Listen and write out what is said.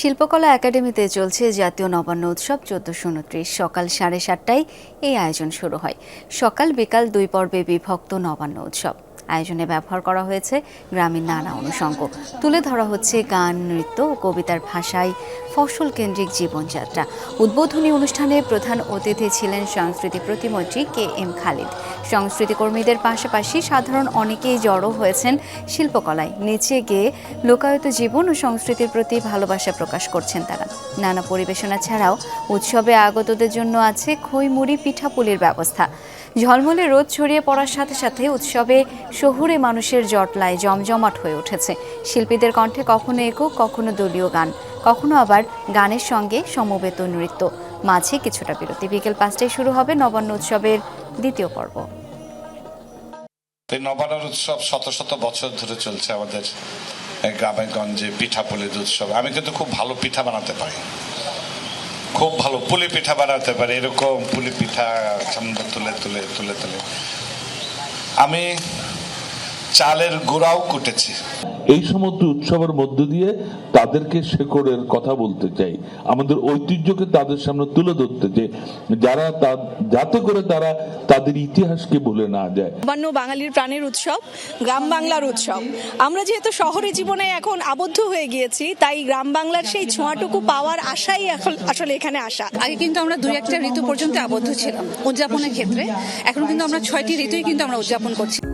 শিল্পকলা একাডেমিতে চলছে জাতীয় নবান্ন উৎসব চোদ্দশো উনত্রিশ। সকাল সাড়ে সাতটায় এই আয়োজন শুরু হয়। সকাল বিকাল দুই পর্বে বিভক্ত নবান্ন উৎসব। আয়োজনে ব্যবহার করা হয়েছে গ্রামীণ নানা অনুষঙ্গ। তুলে ধরা হচ্ছে গান, নৃত্য ও কবিতার ভাষায় ফসল কেন্দ্রিক জীবনযাত্রা। উদ্বোধনী অনুষ্ঠানে প্রধান অতিথি ছিলেন সংস্কৃতি প্রতিমন্ত্রী কে এম খালিদ। সংস্কৃতি কর্মীদের পাশাপাশি সাধারণ অনেকেই জড়ো হয়েছেন শিল্পকলায়। নিচে গিয়ে লোকায়ত জীবন ও সংস্কৃতির প্রতি ভালোবাসা প্রকাশ করছেন তারা। নানা পরিবেশনা ছাড়াও উৎসবে আগতদের জন্য আছে খইমুড়ি পিঠাপুলির ব্যবস্থা। ঝলমলে রোদ ছড়িয়ে পড়ার সাথে সাথে উৎসবে শহুরে মানুষের জটলায় জমজমাট হয়ে উঠেছে। শিল্পীদের কণ্ঠে কখনো একক, কখনো দলীয় গান। কখনো আবার গানের সঙ্গে সমবেত নৃত্য। মাঝে কিছুটা বিরতি। বিকেল পাঁচটায় শুরু হবে নবান্ন উৎসবের দ্বিতীয় পর্ব। এই নবান্নর উৎসব শত শত বছর ধরে চলছে আমাদের গ্রামে গঞ্জে পিঠা পুলির উৎসব। আমি কিন্তু খুব ভালো পিঠা বানাতে পারি। খুব ভালো পুলি পিঠা বানাতে পারি। এরকম পুলি পিঠা তুলে তুলে তুলে তুলে। আমি চালের গুঁড়াও কুটেছি। এই সমস্ত উৎসবের মধ্য দিয়ে তাদেরকে শেকড়ের কথা বলতে চাই। আমাদের ঐতিহ্যকে তাদের সামনে তুলে ধরতে চাই। যারা যাতে করে তারা তাদের ইতিহাসকে ভুলে না যায়। নবান্ন বাঙালির প্রাণের উৎসব গ্রাম বাংলার উৎসব। আমরা যেহেতু শহরে জীবনে এখন আবদ্ধ হয়ে গিয়েছি তাই গ্রাম বাংলার সেই ছোঁয়াটুকু পাওয়ার আশাই এখন- আসলে এখানে আসা। আগে কিন্তু আমরা দুই একটা ঋতু পর্যন্ত আবদ্ধ ছিলাম উদযাপনের ক্ষেত্রে। এখন কিন্তু আমরা ছয়টি ঋতুই কিন্তু আমরা উদযাপন করছি।